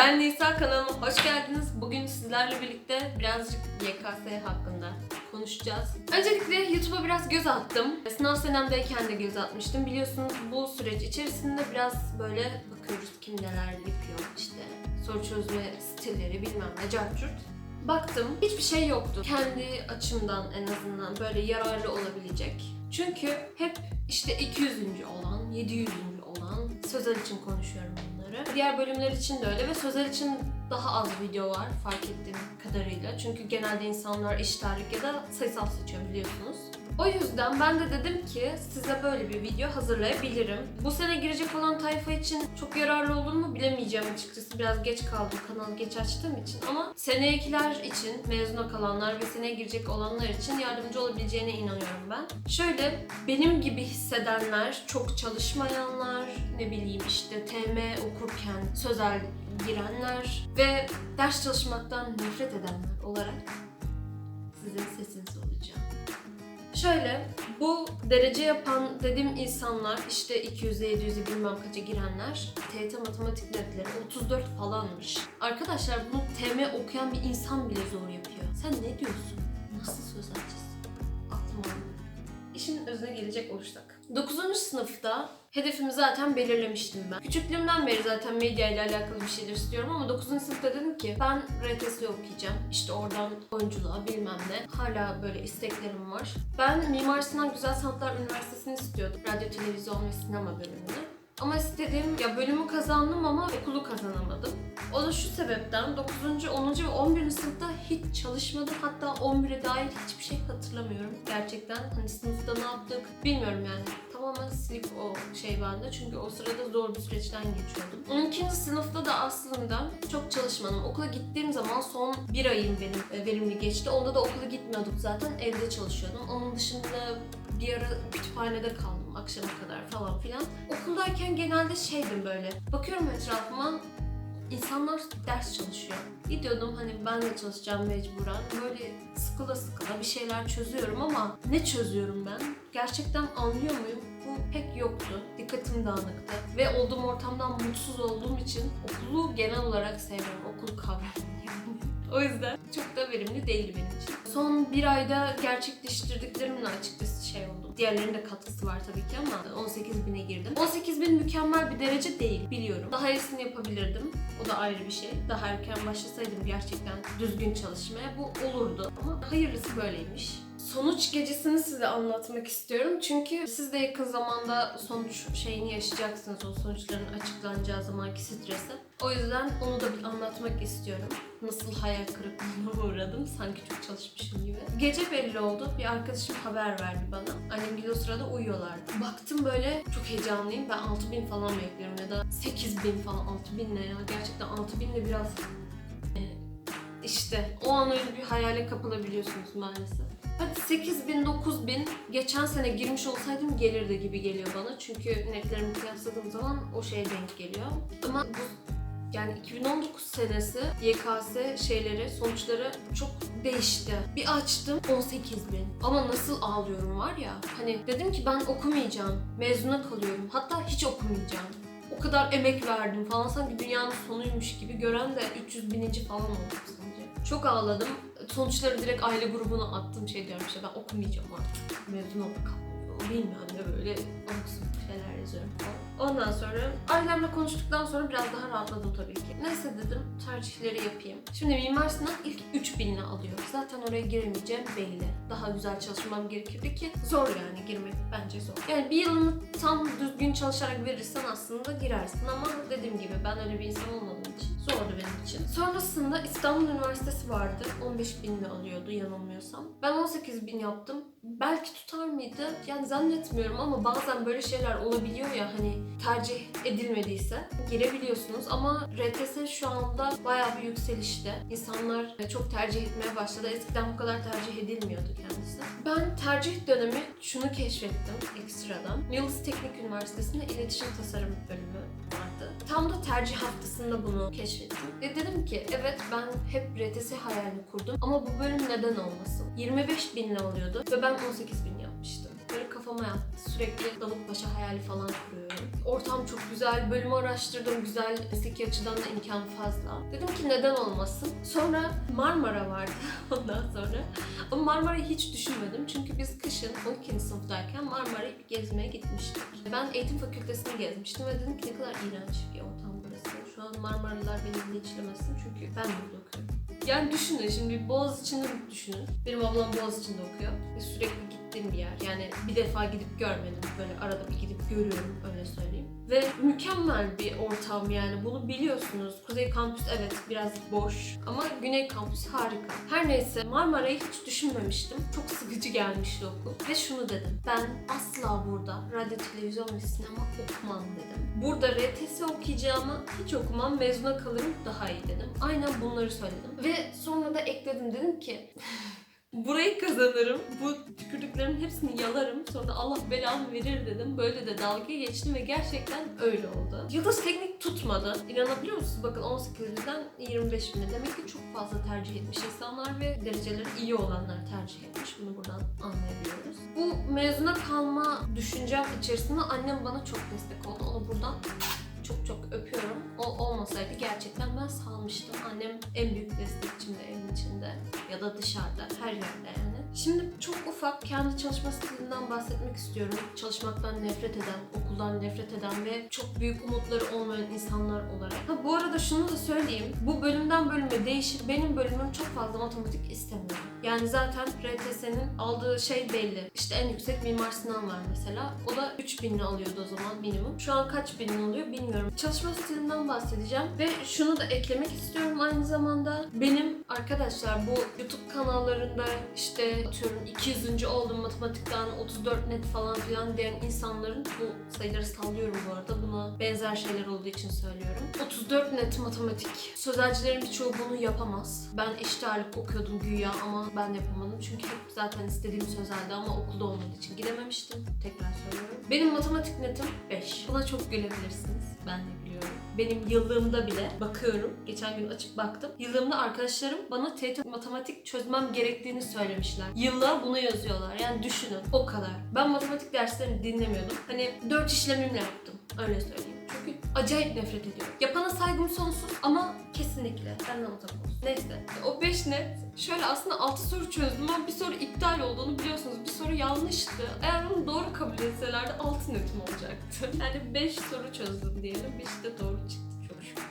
Ben Nisa kanalıma hoş geldiniz. Bugün sizlerle birlikte birazcık YKS hakkında konuşacağız. Öncelikle YouTube'a biraz göz attım. Sınav senemdeyken de göz atmıştım. Biliyorsunuz bu süreç içerisinde biraz böyle bakıyoruz kim neler yapıyor işte. Soru çözme stilleri bilmem ne cartçurt. Baktım hiçbir şey yoktu. Kendi açımdan en azından böyle yararlı olabilecek. Çünkü hep işte 200. olan, 700. olan sözel için konuşuyorum bunları. Diğer bölümler için de öyle ve sözel için daha az video var fark ettiğim kadarıyla. Çünkü genelde insanlar eşit ağırlık ya da sayısal seçiyor biliyorsunuz. O yüzden ben de dedim ki size böyle bir video hazırlayabilirim. Bu sene girecek olan tayfa için çok yararlı olur mu bilemeyeceğim açıkçası. Biraz geç kaldım kanalı geç açtığım için ama seneyekiler için, mezuna kalanlar ve seneye girecek olanlar için yardımcı olabileceğine inanıyorum ben. Şöyle benim gibi hissedenler, çok çalışmayanlar, ne bileyim işte TM okurken sözel girenler ve ders çalışmaktan nefret edenler olarak sizin sesiniz. Şöyle, bu derece yapan dediğim insanlar işte 200'e 700'e bilmem kaça girenler TYT matematik netleri 34 falanmış. Arkadaşlar bunu TM okuyan bir insan bile zor yapıyor. Sen ne diyorsun? Nasıl sözelcisin? Aklım almıyor. İşin özüne gelecek olursak. 9. sınıfta hedefimi zaten belirlemiştim ben. Küçüklüğümden beri zaten medya ile alakalı bir şeyler istiyorum ama 9. sınıfta dedim ki ben RTS okuyacağım. İşte oradan oyunculuğa bilmem ne. Hala böyle isteklerim var. Ben Mimar Sinan Güzel Sanatlar Üniversitesi'ni istiyordum. Radyo, televizyon ve sinema bölümünü. Ama istediğim ya bölümü kazandım ama okulu kazanamadım. O da şu sebepten 9. 10. ve 11. sınıfta hiç çalışmadım. Hatta 11'e dair hiçbir şey hatırlamıyorum. Gerçekten hani sınıfta ne yaptık bilmiyorum yani. Tamamen silip o şey bende. Çünkü o sırada zor bir süreçten geçiyordum. 12. sınıfta da aslında çok çalışmadım. Okula gittiğim zaman son bir ayım benim e, verimli geçti. Onda da okula gitmiyorduk zaten. Evde çalışıyordum. Onun dışında bir ara kütüphanede kaldım akşama kadar falan filan. Okuldayken genelde şeydim böyle. Bakıyorum etrafıma insanlar ders çalışıyor. Gidiyordum hani ben de çalışacağım mecburen. Böyle sıkıla sıkıla bir şeyler çözüyorum ama ne çözüyorum ben? Gerçekten anlıyor muyum? Bu pek yoktu. Dikkatim dağınıktı. Ve olduğum ortamdan mutsuz olduğum için okulu genel olarak sevmiyorum. Okul kavramını o yüzden çok da verimli değildi benim için. Son bir ayda gerçekleştirdiklerimle açıkçası şey oldu. Diğerlerinin de katkısı var tabii ki ama 18 bine girdim. 18 bin mükemmel bir derece değil biliyorum. Daha iyisini yapabilirdim. O da ayrı bir şey. Daha erken başlasaydım gerçekten düzgün çalışmaya bu olurdu. Ama hayırlısı böyleymiş. Sonuç gecesini size anlatmak istiyorum. Çünkü siz de yakın zamanda sonuç şeyini yaşayacaksınız. O sonuçların açıklanacağı zamanki stresi. O yüzden onu da bir anlatmak istiyorum. Nasıl hayal kırıklığına uğradım. Sanki çok çalışmışım gibi. Gece belli oldu. Bir arkadaşım haber verdi bana. Annem o sırada uyuyorlardı. Baktım böyle çok heyecanlıyım. Ben 6000 falan bekliyorum ya da 8000 falan. 6000 ne ya? Gerçekten 6000 de biraz e, işte o an öyle bir hayale kapılabiliyorsunuz maalesef. Hadi 8000, 9000 geçen sene girmiş olsaydım gelirdi gibi geliyor bana. Çünkü netlerimi kıyasladığım zaman o şeye denk geliyor. Ama bu yani 2019 senesi YKS şeyleri, sonuçları çok değişti. Bir açtım 18 bin. Ama nasıl ağlıyorum var ya. Hani dedim ki ben okumayacağım. Mezuna kalıyorum. Hatta hiç okumayacağım. O kadar emek verdim falan sanki dünyanın sonuymuş gibi gören de 300 bininci falan sanki. Çok ağladım. Sonuçları direkt aile grubuna attım şey diyorum işte ben okumayacağım artık. Mezun olduk bilmiyorum ne böyle abuk şeyler yazıyorum falan. Ondan sonra ailemle konuştuktan sonra biraz daha rahatladım tabii ki. Neyse dedim tercihleri yapayım. Şimdi Mimar Sinan ilk 3000'ini alıyor. Zaten oraya giremeyeceğim belli. Daha güzel çalışmam gerekirdi ki zor yani girmek bence zor. Yani bir yılını tam düzgün çalışarak verirsen aslında girersin ama dediğim gibi ben öyle bir insan olmadığım için zordu benim için. Sonrasında İstanbul Üniversitesi vardı. 15 binini alıyordu yanılmıyorsam. Ben 18 bin yaptım. Belki tutar mıydı? Yani zannetmiyorum ama bazen böyle şeyler olabiliyor ya hani tercih edilmediyse girebiliyorsunuz ama RTS şu anda bayağı bir yükselişte. İnsanlar çok tercih etmeye başladı. Eskiden bu kadar tercih edilmiyordu kendisi. Ben tercih dönemi şunu keşfettim ekstradan. Yıldız Teknik Üniversitesi'nde iletişim tasarım bölümü. Tam da tercih haftasında bunu keşfettim. Ve dedim ki evet ben hep RTS hayalini kurdum ama bu bölüm neden olmasın? 25 binle alıyordu ve ben 18 bin kafama yattı. Sürekli Davutpaşa hayali falan kuruyorum. Ortam çok güzel, bölümü araştırdım. Güzel, mesleki açıdan da imkan fazla. Dedim ki neden olmasın? Sonra Marmara vardı ondan sonra. Ama Marmara'yı hiç düşünmedim. Çünkü biz kışın 12. sınıftayken Marmara'yı bir gezmeye gitmiştik. Ben eğitim fakültesini gezmiştim ve dedim ki ne kadar iğrenç bir ortam burası. Şu an Marmaralılar beni linçlemesin çünkü ben burada okuyorum. Yani düşünün şimdi Boğaziçi'ni düşünün. Benim ablam Boğaziçi'nde okuyor ve sürekli gittiğim bir yer. Yani bir defa gidip görmedim. Böyle arada bir gidip görüyorum öyle söyleyeyim. Ve mükemmel bir ortam yani bunu biliyorsunuz. Kuzey kampüs evet biraz boş ama Güney kampüs harika. Her neyse Marmara'yı hiç düşünmemiştim. Çok sıkıcı gelmişti okul. Ve şunu dedim. Ben asla burada radyo, televizyon ve sinema okumam dedim. Burada RTS okuyacağıma hiç okumam, mezuna kalırım daha iyi dedim. Aynen bunları söyledim. Ve sonra da ekledim dedim ki Burayı kazanırım. Bu tükürdüklerimin hepsini yalarım. Sonra da Allah belamı verir dedim. Böyle de dalga geçtim ve gerçekten öyle oldu. Yıldız Teknik tutmadı. İnanabiliyor musunuz? Bakın 18'den 25 bine. Demek ki çok fazla tercih etmiş insanlar ve dereceleri iyi olanlar tercih etmiş. Bunu buradan anlayabiliyoruz. Bu mezuna kalma düşüncem içerisinde annem bana çok destek oldu. Onu buradan çok çok öpüyorum. Olmasaydı gerçekten ben salmıştım. Annem en büyük destekçim de evin içinde ya da dışarıda her yerde yani. Şimdi çok ufak kendi çalışma stilinden bahsetmek istiyorum. Çalışmaktan nefret eden, okuldan nefret eden ve çok büyük umutları olmayan insanlar olarak. Ha bu arada şunu da söyleyeyim. Bu bölümden bölüme değişir. Benim bölümüm çok fazla matematik istemiyor. Yani zaten RTS'nin aldığı şey belli. İşte en yüksek Mimar Sinan var mesela. O da 3000 alıyordu o zaman minimum. Şu an kaç bin alıyor bilmiyorum. Çalışma stilimden bahsedeceğim ve şunu da eklemek istiyorum aynı zamanda. Benim arkadaşlar bu YouTube kanallarında işte atıyorum 200. oldum matematikten 34 net falan filan diyen insanların bu sayıları sallıyorum bu arada. Buna benzer şeyler olduğu için söylüyorum. 34 net matematik. Sözelcilerin birçoğu bunu yapamaz. Ben eşit ağırlık okuyordum güya ama ben yapamadım. Çünkü zaten istediğim sözeldi ama okulda olmadığı için gidememiştim. Tekrar söylüyorum. Benim matematik netim 5. Buna çok gülebilirsiniz. Ben de biliyorum. Benim yıllığımda bile bakıyorum. Geçen gün açıp baktım. Yıllığımda arkadaşlarım bana TET matematik çözmem gerektiğini söylemişler. Yıllar bunu yazıyorlar. Yani düşünün. O kadar. Ben matematik derslerini dinlemiyordum. Hani 4 işlemimle yaptım. Öyle söyleyeyim. Çünkü acayip nefret ediyorum. Yapana saygım sonsuz ama kesinlikle benden uzak olsun. Neyse. O 5 net. Şöyle aslında 6 soru çözdüm ama bir soru iptal olduğunu biliyorsunuz. Bir soru yanlıştı. Eğer onu doğru kabul etselerdi 6 netim olacaktı. Yani 5 soru çözdüm diyelim. 5 de doğru çıktı. Çok şükür.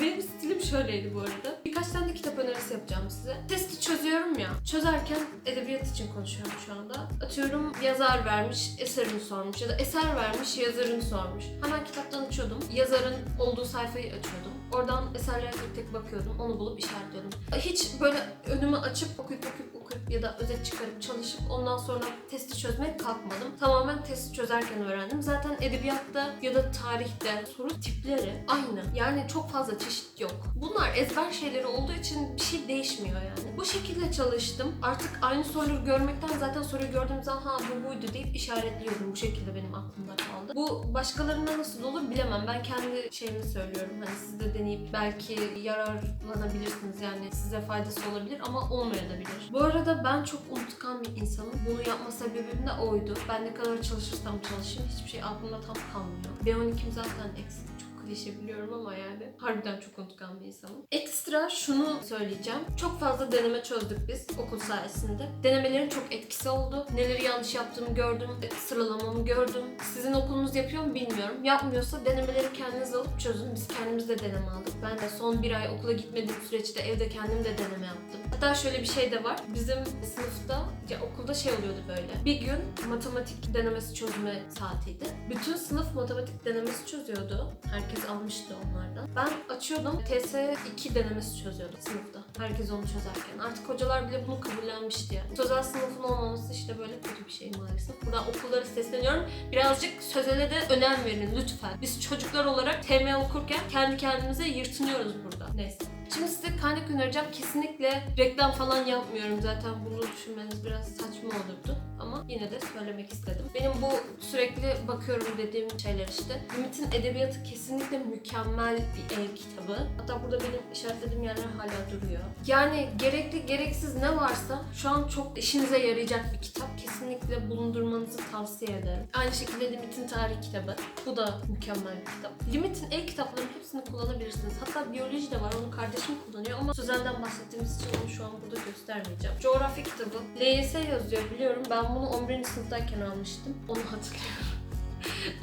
Benim stilim şöyleydi bu arada. Birkaç tane de kitap önerisi yapacağım size. Testi çözüyorum ya. Çözerken edebiyat için konuşuyorum şu anda. Atıyorum yazar vermiş, eserini sormuş ya da eser vermiş, yazarını sormuş. Hemen kitaptan açıyordum. Yazarın olduğu sayfayı açıyordum. Oradan eserlere tek tek bakıyordum. Onu bulup işaretliyordum. Hiç böyle önümü açıp okuyup okuyup okuyup ya da özet çıkarıp çalışıp ondan sonra testi çözmeye kalkmadım. Tamamen testi çözerken öğrendim. Zaten edebiyatta ya da tarihte soru tipleri aynı. Yani çok fazla çeşit yok. Bunlar ezber şeyleri olduğu için bir şey değişmiyor yani. Bu şekilde çalıştım. Artık aynı soruları görmekten zaten soruyu gördüğüm zaman ha bu buydu deyip işaretliyordum. Bu şekilde benim aklımda kaldı. Bu başkalarına nasıl olur bilemem. Ben kendi şeyimi söylüyorum. Hani siz de deneyip belki yararlanabilirsiniz yani size faydası olabilir ama olmayabilir. Bu arada ben çok unutkan bir insanım. Bunu yapma sebebim de oydu. Ben ne kadar çalışırsam çalışayım hiçbir şey aklımda tam kalmıyor. B12'm zaten eksik. Çok klişe biliyorum ama yani harbiden çok unutkan bir insanım. Ekstra şunu söyleyeceğim. Çok fazla deneme çözdük biz okul sayesinde. Denemelerin çok etkisi oldu. Neleri yanlış yaptığımı gördüm. Sıralamamı gördüm. Sizin okulunuz yapıyor mu bilmiyorum. Yapmıyorsa denemeleri kendiniz alıp çözün. Biz kendimiz de deneme aldık. Ben de son bir ay okula gitmediğim süreçte evde kendim de deneme yaptım. Hatta şöyle bir şey de var. Bizim sınıfta, ya okulda şey oluyordu böyle. Bir gün matematik denemesi çözme saatiydi. Bütün sınıf matematik denemesi çözüyordu. Herkes almıştı onlardan. Ben açıyordum. TS2 denemesi çözüyordum sınıfta. Herkes onu çözerken. Artık hocalar bile bunu kabullenmişti yani. Sözel sınıfın olmaması işte böyle kötü bir şey maalesef. Buradan okullara sesleniyorum. Birazcık sözele de önem verin lütfen. Biz çocuklar olarak TM okurken kendi kendimize yırtınıyoruz burada. Neyse. Şimdi size kaynak önereceğim. Kesinlikle reklam falan yapmıyorum zaten. Bunu düşünmeniz biraz saçma olurdu. Ama yine de söylemek istedim. Benim bu sürekli bakıyorum dediğim şeyler işte. Limit'in edebiyatı kesinlikle mükemmel bir el kitabı. Hatta burada benim işaretlediğim yerler hala duruyor. Yani gerekli gereksiz ne varsa şu an çok işinize yarayacak bir kitap. Kesinlikle bulundurmanızı tavsiye ederim. Aynı şekilde Limit'in tarih kitabı. Bu da mükemmel bir kitap. Limit'in el kitaplarının hepsini kullanabilirsiniz. Hatta biyoloji de var. Onu kardeşim kullanıyor ama sözelden bahsettiğimiz için onu şu an burada göstermeyeceğim. Coğrafya kitabı. LYS yazıyor biliyorum. Ben bunu 11. sınıftayken almıştım. Onu hatırlıyorum.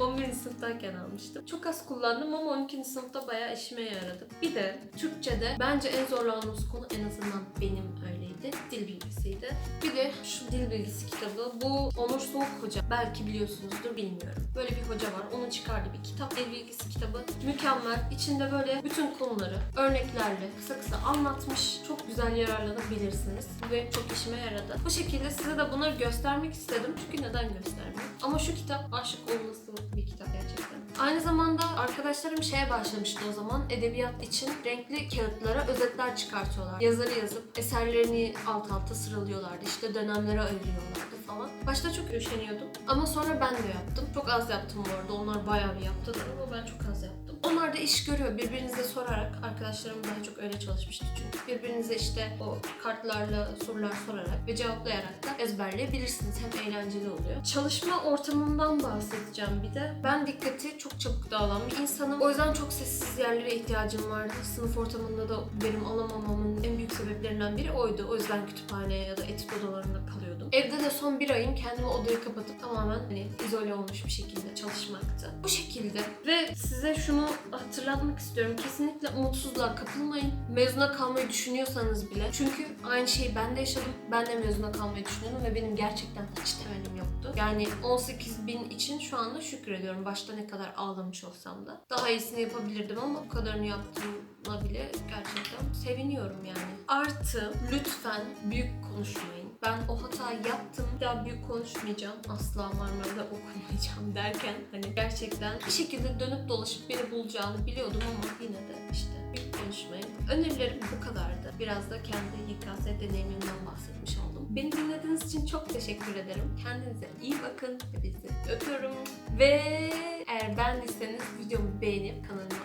11. sınıftayken almıştım. Çok az kullandım ama 12. sınıfta bayağı işime yaradı. Bir de Türkçe'de bence en zorlandığımız konu en azından benim öyleydi. Dil bilgisiydi. Bir de şu dil bilgisi kitabı. Bu Onur Soğuk Hoca. Belki biliyorsunuzdur bilmiyorum. Böyle bir hoca var. Onun çıkardığı bir kitap. Dil bilgisi kitabı. Mükemmel. İçinde böyle bütün konuları örneklerle kısa kısa anlatmış. Çok güzel yararlanabilirsiniz. Ve çok işime yaradı. Bu şekilde size de bunları göstermek istedim. Çünkü neden göstermiyorum? Ama şu kitap aşık olması bir kitap gerçekten. Aynı zamanda arkadaşlarım şeye başlamıştı o zaman. Edebiyat için renkli kağıtlara özetler çıkartıyorlar. Yazarı yazıp eserlerini alt alta sıralıyorlardı. İşte dönemlere ayırıyorlardı falan. Başta çok üşeniyordum. Ama sonra ben de yaptım. Çok az yaptım bu arada. Onlar bayağı bir yaptılar ama ben çok az yaptım. Onlar da iş görüyor. Birbirinize sorarak. Arkadaşlarım daha çok öyle çalışmıştı çünkü. Birbirinize işte o kartlarla sorular sorarak ve cevaplayarak da ezberleyebilirsiniz. Hem eğlenceli oluyor. Çalışma ortamından bahsedeceğim bir de. Ben dikkati çok çabuk dağılan bir insanım. O yüzden çok sessiz yerlere ihtiyacım vardı. Sınıf ortamında da verim alamamamın en büyük sebeplerinden biri oydu. O yüzden kütüphaneye ya da etüt odalarında kalıyordum. Evde de son bir ayım kendimi odaya kapatıp tamamen hani izole olmuş bir şekilde çalışmaktı. Bu şekilde. Ve size şunu hatırlatmak istiyorum. Kesinlikle umutsuzluğa kapılmayın. Mezuna kalmayı düşünüyorsanız bile. Çünkü aynı şeyi ben de yaşadım. Ben de mezuna kalmayı düşünüyordum ve benim gerçekten hiç temelim yoktu. Yani 18 bin için şu anda şükrediyorum. Başta ne kadar ağlamış olsam da. Daha iyisini yapabilirdim ama bu kadarını yaptığıma bile gerçekten seviniyorum yani. Artı lütfen büyük konuşmayın. Ben o hatayı yaptım. Bir daha büyük konuşmayacağım. Asla Marmara'da okumayacağım derken hani gerçekten bir şekilde dönüp dolaşıp beni bulacağını biliyordum ama yine de işte büyük konuşmayın. Önerilerim bu kadardı. Biraz da kendi YKS deneyimimden bahsetmiş oldum. Beni dinlediğiniz için çok teşekkür ederim. Kendinize iyi bakın. Hepinizi öpüyorum. Ve eğer beğendiyseniz videomu beğenip kanalıma